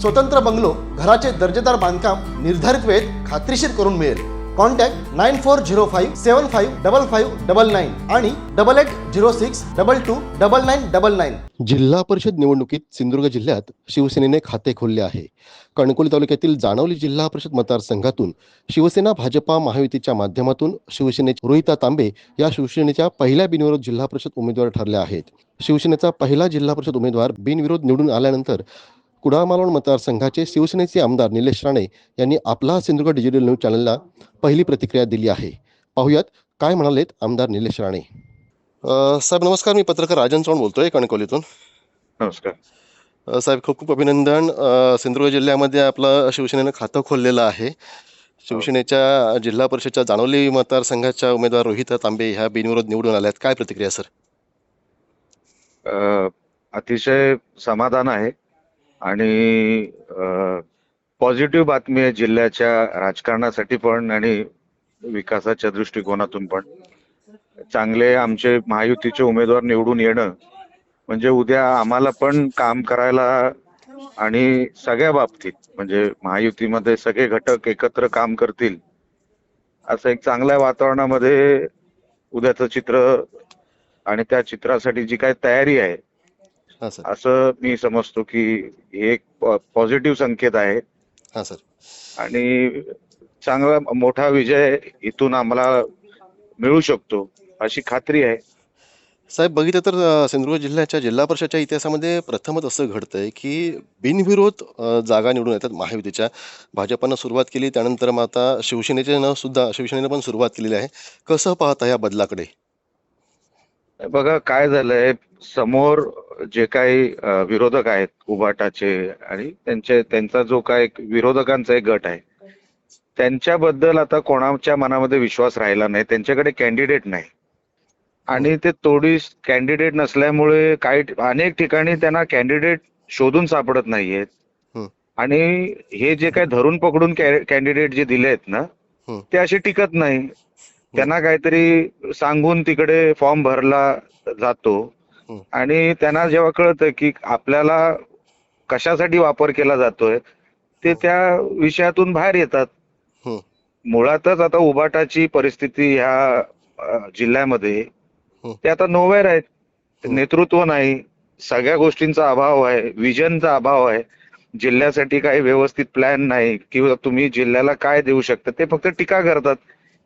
स्वतंत्र बंगलो घराचे दर्जेदार बांधकाम निर्धारित वेळेत खात्रीशीर करून मिळेल. Contact nine four zero five seven five double five double nine आणि double eight zero six double two double nine double nine. जिल्हा परिषद निवडणुकीत सिंधुदुर्ग जिल्ह्यात शिवसेनेने खाते खोलले आहे. कणकोली तालुक्यातील जाणवली जिल्हा परिषद मतदारसंघातून शिवसेना भाजपा महायुतीच्या माध्यमातून शिवसेनेचे रोहिता तांबे या शिवसेनेच्या पहिल्या बिनविरोध जिल्हा परिषद उमेदवार ठरल्या आहेत. शिवसेनेचा पहिला जिल्हा परिषद उमेदवार बिनविरोध निवडून आल्यानंतर कुडाळ मालवण मतदारसंघाचे शिवसेनेचे आमदार निलेश राणे यांनी आपला सिंधुदुर्ग डिजिटल न्यूज चॅनलला पहिली प्रतिक्रिया दिली आहे. पाहुयात काय म्हणालेत आमदार निलेश राणे. साहेब नमस्कार. मी पत्रकार राजन चव्हाण बोलतोय कणकवलीतून. नमस्कार. साहेब खूप खूप अभिनंदन. सिंधुदुर्ग जिल्ह्यामध्ये आपलं शिवसेनेनं खातं खोललेलं आहे. शिवसेनेच्या जिल्हा परिषदच्या जाणवली मतदारसंघाच्या उमेदवार रोहित तांबे ह्या बिनविरोध निवडून आल्यात. काय प्रतिक्रिया सर? अतिशय समाधान आहे. आणि पॉझिटिव्ह बातमी आहे जिल्ह्याच्या राजकारणासाठी पण आणि विकासाच्या दृष्टिकोनातून पण. चांगले आमचे महायुतीचे उमेदवार निवडून येणं म्हणजे उद्या आम्हाला पण काम करायला आणि सगळ्या बाबतीत म्हणजे महायुतीमध्ये सगळे घटक एकत्र काम करतील असं एक चांगल्या वातावरणामध्ये उद्याचं चित्र आणि त्या चित्रासाठी जी काय तयारी आहे असं मी समजतो की हे एक पॉझिटिव्ह संकेत आहे. हां सर. आणि चांगला मोठा विजय इथून आम्हाला मिळू शकतो अशी खात्री आहे. साहेब बघितलं तर सिंधुदुर्ग जिल्ह्याच्या जिल्हा परिषदच्या इतिहासामध्ये प्रथमच असं घडतंय की बिनविरोध जागा निवडून येतात महायुतीच्या. भाजपनं सुरुवात केली त्यानंतर मग आता शिवसेनेच्यानं सुद्धा शिवसेनेनं पण सुरुवात केलेली आहे. कसं पाहता या बदलाकडे? बघा काय झालंय समोर जे काही विरोधक आहेत उभाटाचे आणि त्यांचे त्यांचा जो काय विरोधकांचा एक गट आहे त्यांच्याबद्दल आता कोणाच्या मनामध्ये विश्वास राहिला नाही त्यांच्याकडे कॅन्डिडेट नाही आणि ते तोडी कॅन्डिडेट नसल्यामुळे काही अनेक ठिकाणी त्यांना कॅन्डिडेट शोधून सापडत नाहीयेत हं. आणि हे जे काही धरून पकडून कॅन्डिडेट जे दिले आहेत ना. ते असे टिकत नाही त्यांना काहीतरी सांगून तिकडे फॉर्म भरला जातो. आणि त्यांना जेव्हा कळतं की आपल्याला कशासाठी वापर केला जातोय ते त्या विषयातून बाहेर येतात. मुळातच आता उबाटाची परिस्थिती ह्या जिल्ह्यामध्ये. ते आता नोवेर आहेत. नेतृत्व नाही. सगळ्या गोष्टींचा अभाव आहे. विजनचा अभाव आहे. जिल्ह्यासाठी काही व्यवस्थित प्लॅन नाही. किंवा तुम्ही जिल्ह्याला काय देऊ शकता ते फक्त टीका करतात.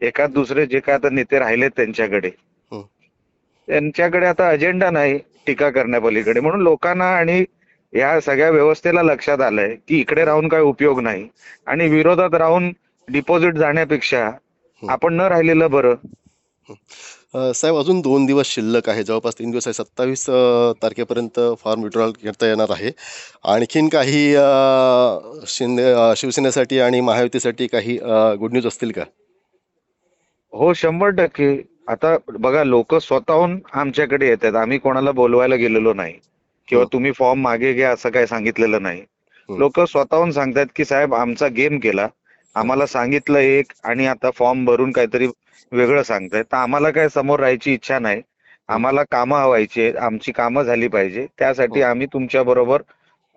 एखाद दुसरे जे काय आता नेते राहिलेत त्यांच्याकडे. त्यांच्याकडे आता अजेंडा नाही टीका करण्यापलीकडे. म्हणून लोकांना आणि या सगळ्या व्यवस्थेला लक्षात आलंय की इकडे राहून काय उपयोग नाही. आणि विरोधात राहून डिपॉझिट जाण्यापेक्षा आपण न राहिलेलं बरं. साहेब अजून दोन दिवस शिल्लक आहे. जवळपास तीन दिवस आहे. सत्तावीस तारखेपर्यंत फॉर्म विड्रॉल करता येणार आहे. आणखीन काही शिंदे शिवसेनेसाठी आणि महायुतीसाठी काही गुड न्यूज असतील का? हो शंभर टक्के. आता बघा लोक स्वतःहून आमच्याकडे येतात. आम्ही कोणाला बोलवायला गेलेलो नाही. किंवा हं. तुम्ही फॉर्म मागे घ्या असं काही सांगितलेलं नाही. हं. लोक स्वतःहून सांगतात की साहेब आमचा गेम केला. आम्हाला सांगितलं एक आणि आता फॉर्म भरून काहीतरी वेगळं सांगतायत. तर आम्हाला काय समोर राहायची इच्छा नाही. आम्हाला कामं हवायची आमची कामं झाली पाहिजे. त्यासाठी हं. आम्ही तुमच्या बरोबर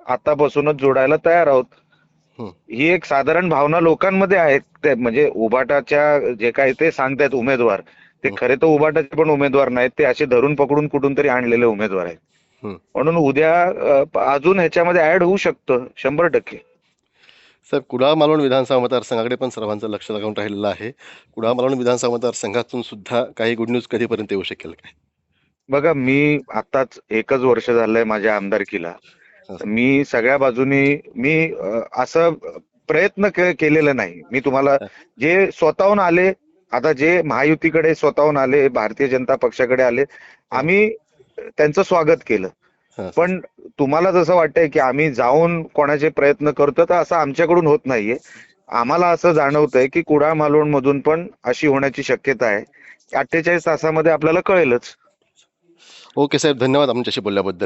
आतापासूनच जोडायला तयार आहोत. हं. एक साधारण भावना लोकांमध्ये आहे ते म्हणजे उबाटाच्या जे काय ते सांगतायत उमेदवार ते. खरे तर उबाटाचे पण उमेदवार नाहीत. ते असे धरून पकडून कुठून तरी आणलेले उमेदवार आहेत. म्हणून उद्या अजून ह्याच्यामध्ये ऍड होऊ शकतं शंभर टक्के. साहेब कुडाळ मालवण विधानसभा मतदारसंघाकडे पण सर्वांचं लक्ष लागून राहिलेलं आहे. कुडाळ मालवण विधानसभा मतदारसंघातून सुद्धा काही गुड न्यूज कधीपर्यंत येऊ शकेल काय? बघा मी आताच एकच वर्ष झालंय माझ्या आमदारकीला. मी सगळ्या बाजूनी मी असं प्रयत्न केलेला नाही. मी तुम्हाला जे स्वतःहून आले आता जे महायुतीकडे स्वतःहून आले भारतीय जनता पक्षाकडे आले आम्ही त्यांचं स्वागत केलं. पण तुम्हाला जसं वाटतंय की आम्ही जाऊन कोणाचे प्रयत्न करतो तर असं आमच्याकडून होत नाहीये. आम्हाला असं जाणवतंय की कुडाळ मालवण मधून पण अशी होण्याची शक्यता आहे. अठ्ठेचाळीस तासामध्ये आपल्याला कळेलच. ओके साहेब धन्यवाद आमच्याशी बोलल्याबद्दल.